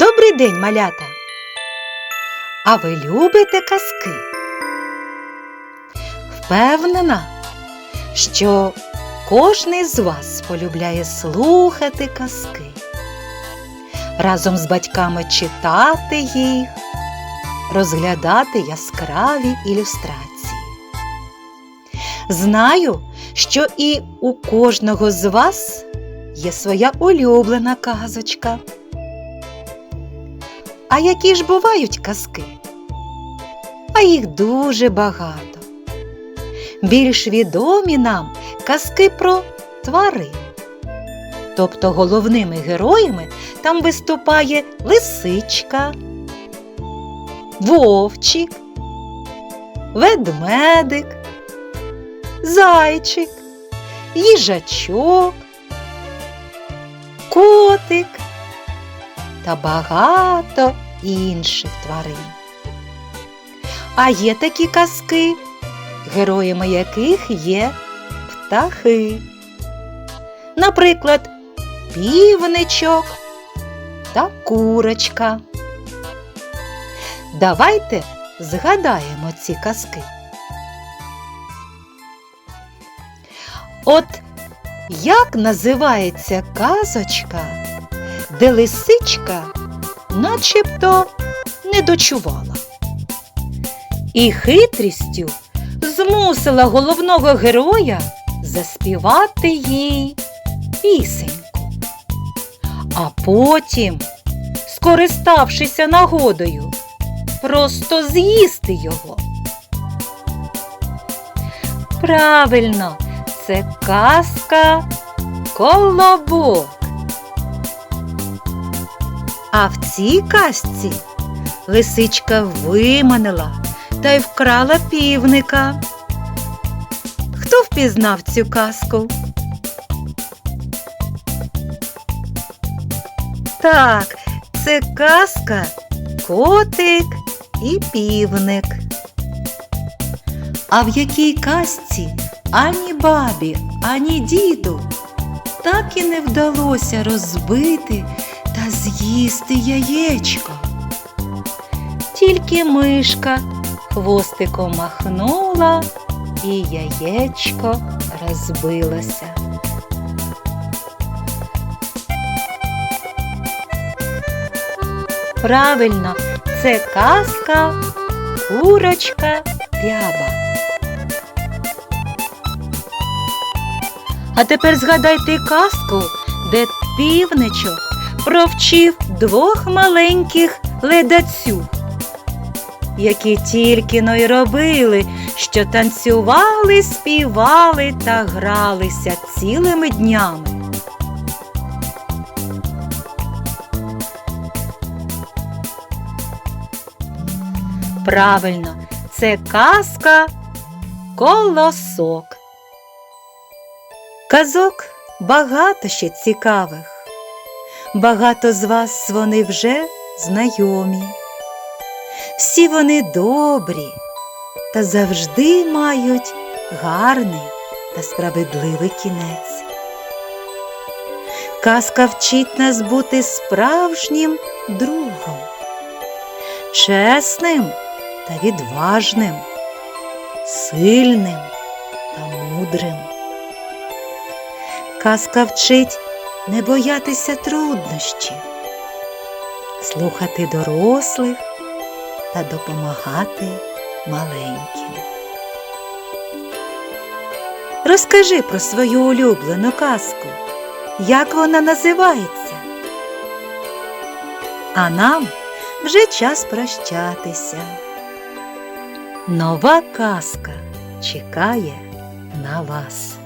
Добрий день, малята! А ви любите казки? Впевнена, що кожний з вас полюбляє слухати казки, разом з батьками читати їх, розглядати яскраві ілюстрації. Знаю, що і у кожного з вас є своя улюблена казочка. А які ж бувають казки? А їх дуже багато. Більш відомі нам казки про тварин. Тобто головними героями там виступає лисичка, вовчик, ведмедик, зайчик, їжачок, котик та багато інших тварин. А є такі казки, героями яких є птахи. Наприклад, півничок та курочка. Давайте згадаємо ці казки. От як називається казочка, де лисичка начебто не дочувала. І хитрістю змусила головного героя заспівати їй пісеньку. А потім, скориставшися нагодою, просто з'їсти його. Правильно, це казка колобок. Цій казці лисичка виманила та й вкрала півника. Хто впізнав цю казку? Так, це казка Котик і півник. А в якій казці ані бабі, ані діду так і не вдалося розбити та з'їсти яєчко. Тільки мишка хвостиком махнула, і яєчко розбилося. Правильно, це казка курочка ряба. А тепер згадайте казку, де півничок провчив двох маленьких ледацюг, які тільки но й робили, що танцювали, співали та гралися цілими днями. Правильно, це казка колосок. Казок багато ще цікавих. Багато з вас вони вже знайомі. Всі вони добрі та завжди мають гарний та справедливий кінець. Казка вчить нас бути справжнім другом, чесним та відважним, сильним та мудрим. Казка вчить не боятися труднощів, слухати дорослих та допомагати маленьким. Розкажи про свою улюблену казку, як вона називається. А нам вже час прощатися. Нова казка чекає на вас.